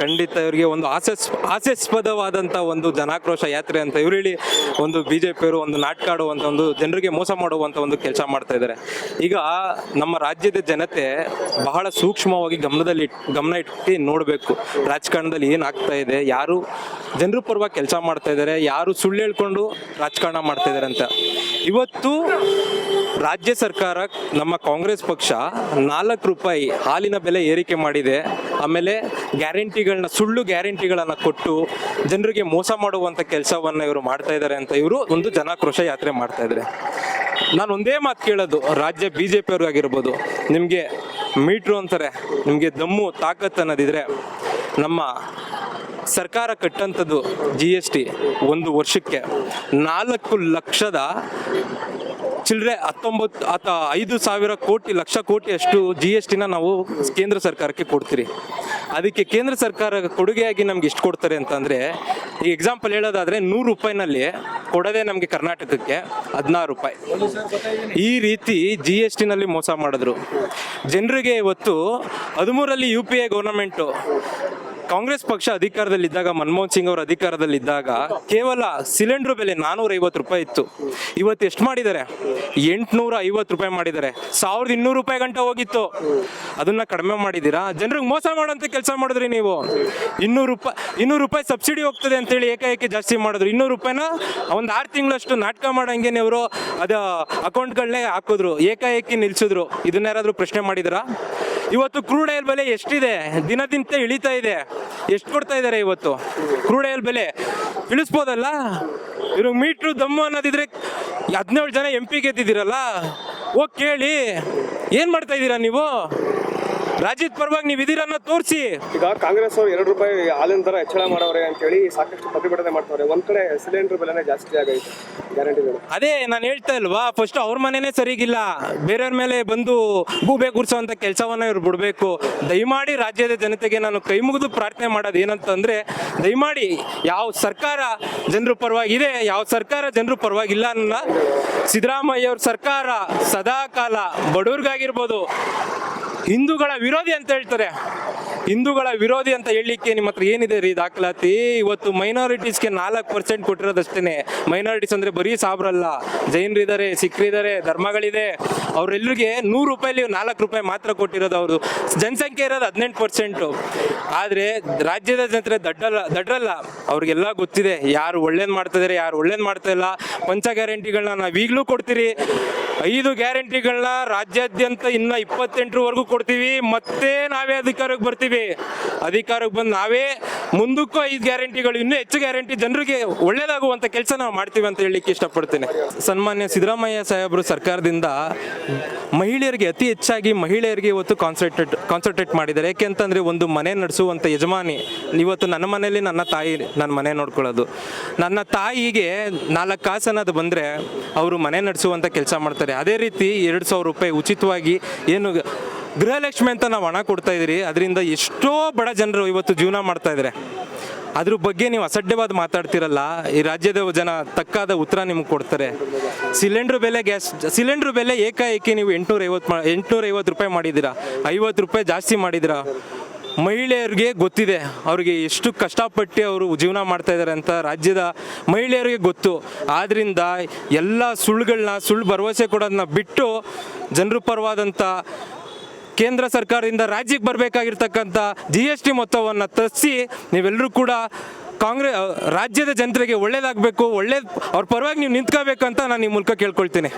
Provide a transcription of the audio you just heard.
ಖಂಡಿತ ಇವರಿಗೆ ಒಂದು ಹಾಸ್ಯಾಸ್ ಹಾಸ್ಯಾಸ್ಪದವಾದಂಥ ಒಂದು ಜನಾಕ್ರೋಶ ಯಾತ್ರೆ ಅಂತ ಇವ್ರು ಹೇಳಿ ಒಂದು ಬಿ ಜೆ ಪಿಯವರು ಒಂದು ನಾಟ್ಕಾಡುವಂಥ ಒಂದು ಜನರಿಗೆ ಮೋಸ ಮಾಡುವಂಥ ಒಂದು ಕೆಲಸ ಮಾಡ್ತಾ ಇದ್ದಾರೆ. ಈಗ ನಮ್ಮ ರಾಜ್ಯದ ಜನತೆ ಬಹಳ ಸೂಕ್ಷ್ಮವಾಗಿ ಗಮನದಲ್ಲಿ ಗಮನ ಇಟ್ಟು ನೋಡಬೇಕು. ರಾಜಕಾರಣದಲ್ಲಿ ಏನಾಗ್ತಾ ಇದೆ, ಯಾರು ಜನರ ಪರವಾಗಿ ಕೆಲಸ ಮಾಡ್ತಾ ಇದ್ದಾರೆ, ಯಾರು ಸುಳ್ಳು ಹೇಳ್ಕೊಂಡು ರಾಜಕಾರಣ ಮಾಡ್ತಾ ಇದ್ದಾರೆ ಅಂತ. ಇವತ್ತು ರಾಜ್ಯ ಸರ್ಕಾರ ನಮ್ಮ ಕಾಂಗ್ರೆಸ್ ಪಕ್ಷ ನಾಲ್ಕು ರೂಪಾಯಿ ಹಾಲಿನ ಬೆಲೆ ಏರಿಕೆ ಮಾಡಿದೆ. ಆಮೇಲೆ ಗ್ಯಾರಂಟಿಗಳನ್ನ, ಸುಳ್ಳು ಗ್ಯಾರಂಟಿಗಳನ್ನ ಕೊಟ್ಟು ಜನರಿಗೆ ಮೋಸ ಮಾಡುವಂತ ಕೆಲಸವನ್ನ ಇವರು ಮಾಡ್ತಾ ಇದ್ದಾರೆ ಅಂತ ಇವರು ಒಂದು ಜನಾಕ್ರೋಶ ಯಾತ್ರೆ ಮಾಡ್ತಾ ಇದ್ದಾರೆ ನಾನು ಒಂದೇ ಮಾತು ಕೇಳೋದು, ರಾಜ್ಯ ಬಿ ಜೆ ಆಗಿರ್ಬೋದು, ನಿಮಗೆ ಮೀಟ್ರು ಅಂತಾರೆ, ನಿಮಗೆ ದಮ್ಮು ತಾಕತ್ತು ಅನ್ನೋದಿದ್ರೆ ನಮ್ಮ ಸರ್ಕಾರ ಕಟ್ಟಂಥದ್ದು ಜಿ ಎಸ್ ಟಿ ಒಂದು ವರ್ಷಕ್ಕೆ ನಾಲ್ಕು ಲಕ್ಷದ ಚಿಲ್ಲರೆ ಹತ್ತೊಂಬತ್ತು ಆತ ಐದು ಸಾವಿರ ಕೋಟಿ, ಲಕ್ಷ ಕೋಟಿ ಅಷ್ಟು ಜಿ ಎಸ್ ಟಿನ ನಾವು ಕೇಂದ್ರ ಸರ್ಕಾರಕ್ಕೆ ಕೊಡ್ತೀರಿ. ಅದಕ್ಕೆ ಕೇಂದ್ರ ಸರ್ಕಾರ ಕೊಡುಗೆಯಾಗಿ ನಮ್ಗೆ ಎಷ್ಟು ಕೊಡ್ತಾರೆ ಅಂತಂದ್ರೆ ಈ ಎಕ್ಸಾಂಪಲ್ ಹೇಳೋದಾದ್ರೆ ನೂರು ರೂಪಾಯಿನಲ್ಲಿ ಕೊಡೋದೇ ನಮಗೆ ಕರ್ನಾಟಕಕ್ಕೆ ಹದಿನಾರು ರೂಪಾಯಿ. ಈ ರೀತಿ ಜಿ ಎಸ್ ಟಿನಲ್ಲಿ ಮೋಸ ಮಾಡಿದ್ರು. ಜನರಿಗೆ ಇವತ್ತು ಹದಿಮೂರಲ್ಲಿ U P A government Congress ಪಕ್ಷ ಅಧಿಕಾರದಲ್ಲಿದ್ದಾಗ, ಮನಮೋಹನ್ ಸಿಂಗ್ ಅವರು ಅಧಿಕಾರದಲ್ಲಿದ್ದಾಗ ಕೇವಲ ಸಿಲಿಂಡರ್ ಬೆಲೆ ನಾನೂರ ಐವತ್ತು ರೂಪಾಯಿ ಇತ್ತು. ಇವತ್ತು ಎಷ್ಟು ಮಾಡಿದ್ದಾರೆ? ಎಂಟುನೂರ ಐವತ್ತು ರೂಪಾಯಿ ಮಾಡಿದ್ದಾರೆ. ಸಾವಿರದ ಇನ್ನೂರು ರೂಪಾಯಿ ಗಂಟೆ ಹೋಗಿತ್ತು. ಅದನ್ನ ಕಡಿಮೆ ಮಾಡಿದ್ದೀರಾ? ಜನರಿಗೆ ಮೋಸ ಮಾಡೋಂಥ ಕೆಲಸ ಮಾಡಿದ್ರಿ ನೀವು. ಇನ್ನೂರು ರೂಪಾಯಿ ಇನ್ನೂರು ರೂಪಾಯಿ ಸಬ್ಸಿಡಿ ಹೋಗ್ತದೆ ಅಂತೇಳಿ ಏಕಾಏಕಿ ಜಾಸ್ತಿ ಮಾಡಿದ್ರು. ಇನ್ನೂರು ರೂಪಾಯಿನ ಒಂದು ಆರು ತಿಂಗಳಷ್ಟು ನಾಟಕ ಮಾಡಂಗೆ ಅವರು ಅದು ಅಕೌಂಟ್ಗಳನ್ನೇ ಹಾಕಿದ್ರು. ಏಕಾಏಕಿ ನಿಲ್ಸಿದ್ರು. ಇದನ್ನ ಯಾರಾದರೂ ಪ್ರಶ್ನೆ ಮಾಡಿದ್ರಾ ಇವತ್ತು ಕ್ರೂಡ್ ಆಯಿಲ್ ಬೆಲೆ ಎಷ್ಟಿದೆ? ದಿನದಿಂದ ಇಳಿತಾ ಇದೆ. ಎಷ್ಟು ಕೊಡ್ತಾ ಇದ್ದಾರೆ ಇವತ್ತು? ಕ್ರೂಡ್ ಆಯಿಲ್ ಬೆಲೆ. ಇಳಿಸ್ಬೋದಲ್ಲ? ಇವ್ರಿಗೆ ಮೀಟ್ರು ದಮ್ಮು ಅನ್ನೋದಿದ್ರೆ ಹದಿನೇಳು ಜನ ಎಂ ಪಿ ಗೆದ್ದಿದ್ದೀರಲ್ಲ? ಹೋಗಿ ಕೇಳಿ. ಏನು ಮಾಡ್ತಾ ಇದ್ದೀರಾ ನೀವು? ರಾಜ್ಯದ ಪರವಾಗಿ ನೀವು ಇದೀರನ್ನ ತೋರಿಸಿ. ಈಗ ಕಾಂಗ್ರೆಸ್ ಅವರು ಎರಡು ರೂಪಾಯಿ ಹಾಲಿನ ದರ ಹೆಚ್ಚಳ ಮಾಡವ್ರೆ ಅಂತೇಳಿ ಸಾಕಷ್ಟು ಪ್ರತಿಭಟನೆ ಮಾಡ್ತಾರೆ ಒಂದ್ ಕಡೆ ಸಿಲಿಂಡರ್ ಬೆಲೆನೇ ಜಾಸ್ತಿ ಆಗೈತೆ ಗ್ಯಾರಂಟಿಗಳು ಅದೇ ನಾನು ಹೇಳ್ತಾ ಇಲ್ವಾ ಫಸ್ಟ್ ಅವ್ರ ಮನೆನೇ ಸರಿಗಿಲ್ಲ. ಬೇರೆಯವ್ರ ಮೇಲೆ ಬಂದು ಗೂಬೆ ಅಂತ ಕೆಲಸವನ್ನ ಇವ್ರು ಬಿಡಬೇಕು. ದಯಮಾಡಿ ರಾಜ್ಯದ ಜನತೆಗೆ ನಾನು ಕೈ ಮುಗಿದು ಪ್ರಾರ್ಥನೆ ಮಾಡೋದು ಏನಂತಂದ್ರೆ ದಯಮಾಡಿ ಯಾವ ಸರ್ಕಾರ ಜನರ ಪರವಾಗಿದೆ ಯಾವ ಸರ್ಕಾರ ಜನರು ಪರವಾಗಿಲ್ಲ ಅನ್ನ ಸಿದ್ದರಾಮಯ್ಯ ಅವ್ರ ಸರ್ಕಾರ ಸದಾ ಕಾಲ ಬಡವ್ರಿಗಾಗಿರ್ಬೋದು ಹಿಂದೂಗಳ ವಿರೋಧಿ ಅಂತ ಹೇಳ್ತಾರೆ. ಹಿಂದೂಗಳ ವಿರೋಧಿ ಅಂತ ಹೇಳಲಿಕ್ಕೆ ನಿಮ್ಮ ಹತ್ರ ಏನಿದೆ ರೀ ದಾಖಲಾತಿ? ಇವತ್ತು ಮೈನಾರಿಟೀಸ್ಗೆ ನಾಲ್ಕು ಪರ್ಸೆಂಟ್ ಕೊಟ್ಟಿರೋದಷ್ಟೇ ಮೈನಾರಿಟೀಸ್ ಅಂದರೆ ಬರೀ ಸಾಬ್ರಲ್ಲ. ಜೈನರಿದ್ದಾರೆ ಸಿಖ್ರಿದ್ದಾರೆ ಧರ್ಮಗಳಿದೆ. ಅವರೆಲ್ಲರಿಗೆ ನೂರು ರೂಪಾಯಿಲಿ ನಾಲ್ಕು ರೂಪಾಯಿ ಮಾತ್ರ ಕೊಟ್ಟಿರೋದು ಅವರು. ಜನಸಂಖ್ಯೆ ಇರೋದು ಹದಿನೆಂಟು ಪರ್ಸೆಂಟು ಆದರೆ ರಾಜ್ಯದ ಜನತೆ ದಡ್ಡಲ್ಲ ದಡ್ಡಲ್ಲ ಅವ್ರಿಗೆಲ್ಲ ಗೊತ್ತಿದೆ ಯಾರು ಒಳ್ಳೇದು ಮಾಡ್ತಿದ್ದಾರೆ ಯಾರು ಒಳ್ಳೇದು ಮಾಡ್ತಾ ಇಲ್ಲ. ಪಂಚ ಗ್ಯಾರಂಟಿಗಳನ್ನ ನಾವು ಈಗಲೂ ಕೊಡ್ತೀರಿ. ಐದು ಗ್ಯಾರಂಟಿಗಳನ್ನ ರಾಜ್ಯಾದ್ಯಂತ ಇನ್ನ ಇಪ್ಪತ್ತೆಂಟರವರೆಗೂ ಕೊಡ್ತೀವಿ. ಮತ್ತೆ ನಾವೇ ಅಧಿಕಾರಕ್ಕೆ ಬರ್ತೀವಿ. ಅಧಿಕಾರಕ್ಕೆ ಬಂದು ನಾವೇ ಮುಂದಕ್ಕೂ ಐದು ಗ್ಯಾರಂಟಿಗಳು, ಇನ್ನೂ ಹೆಚ್ಚು ಗ್ಯಾರಂಟಿ ಜನರಿಗೆ ಒಳ್ಳೇದಾಗುವಂತ ಕೆಲಸ ನಾವು ಮಾಡ್ತೀವಿ ಅಂತ ಹೇಳಲಿಕ್ಕೆ ಇಷ್ಟಪಡ್ತೇನೆ. ಸನ್ಮಾನ್ಯ ಸಿದ್ದರಾಮಯ್ಯ ಸಾಹೇಬರು ಸರ್ಕಾರದಿಂದ ಮಹಿಳೆಯರಿಗೆ, ಅತಿ ಹೆಚ್ಚಾಗಿ ಮಹಿಳೆಯರಿಗೆ ಇವತ್ತು ಕಾನ್ಸಂಟ್ರೇಟ್ ಕಾನ್ಸಂಟ್ರೇಟ್ ಮಾಡಿದ್ದಾರೆ. ಯಾಕೆಂತಂದ್ರೆ ಒಂದು ಮನೆ ನಡೆಸುವಂತ ಯಜಮಾನಿ ಇವತ್ತು ನನ್ನ ಮನೆಯಲ್ಲಿ ನನ್ನ ತಾಯಿ, ನನ್ನ ಮನೆ ನೋಡ್ಕೊಳ್ಳೋದು. ನನ್ನ ತಾಯಿಗೆ ನಾಲ್ಕು ಕಾಸು ಅನ್ನೋದು ಬಂದರೆ ಅವರು ಮನೆ ನಡೆಸುವಂಥ ಕೆಲಸ ಮಾಡ್ತಾರೆ. ಅದೇ ರೀತಿ ಎರಡು ಸಾವಿರ ರೂಪಾಯಿ ಉಚಿತವಾಗಿ ಏನು ಗೃಹಲಕ್ಷ್ಮಿ ಅಂತ ನಾವು ಹಣ ಕೊಡ್ತಾ ಇದ್ದೀರಿ, ಅದರಿಂದ ಎಷ್ಟೋ ಬಡ ಜನರು ಇವತ್ತು ಜೀವನ ಮಾಡ್ತಾ ಇದ್ದಾರೆ. ಅದ್ರ ಬಗ್ಗೆ ನೀವು ಅಸಡ್ಡೆವಾದ ಮಾತಾಡ್ತಿರಲ್ಲ, ಈ ರಾಜ್ಯದ ಜನ ತಕ್ಕಾದ ಉತ್ತರ ನಿಮ್ಗೆ ಕೊಡ್ತಾರೆ. ಸಿಲಿಂಡ್ರ್ ಬೆಲೆ ಗ್ಯಾಸ್, ಸಿಲಿಂಡ್ರ್ ಬೆಲೆ ಏಕಾಏಕಿ ನೀವು ಎಂಟುನೂರ ಐವತ್ತು ಮಾ ಎಂಟುನೂರ ಐವತ್ತು ರೂಪಾಯಿ ಮಾಡಿದ್ದೀರಾ? ಐವತ್ತು ರೂಪಾಯಿ ಜಾಸ್ತಿ ಮಾಡಿದ್ದೀರಾ? ಮಹಿಳೆಯರಿಗೆ ಗೊತ್ತಿದೆ, ಅವ್ರಿಗೆ ಎಷ್ಟು ಕಷ್ಟಪಟ್ಟು ಅವರು ಜೀವನ ಮಾಡ್ತಾ ಇದ್ದಾರೆ ಅಂತ ರಾಜ್ಯದ ಮಹಿಳೆಯರಿಗೆ ಗೊತ್ತು. ಆದ್ರಿಂದ ಎಲ್ಲ ಸುಳ್ಳುಗಳನ್ನ ಸುಳ್ಳು ಭರವಸೆ ಕೊಡೋದನ್ನ ಬಿಟ್ಟು ಜನರ ಪರವಾದಂಥ ಕೇಂದ್ರ ಸರ್ಕಾರದಿಂದ ರಾಜ್ಯಕ್ಕೆ ಬರಬೇಕಾಗಿರ್ತಕ್ಕಂಥ ಜಿ ಎಸ್ ಟಿ ಮೊತ್ತವನ್ನು ತರಿಸಿ ನೀವೆಲ್ಲರೂ ಕೂಡ ಕಾಂಗ್ರೆಸ್ ರಾಜ್ಯದ ಜನತೆಗೆ ಒಳ್ಳೇದಾಗಬೇಕು ಒಳ್ಳೇದು ಅವ್ರ ಪರವಾಗಿ ನೀವು ನಿಂತ್ಕೋಬೇಕಂತ ನಾನು ಈ ಮೂಲಕ ಕೇಳ್ಕೊಳ್ತೀನಿ.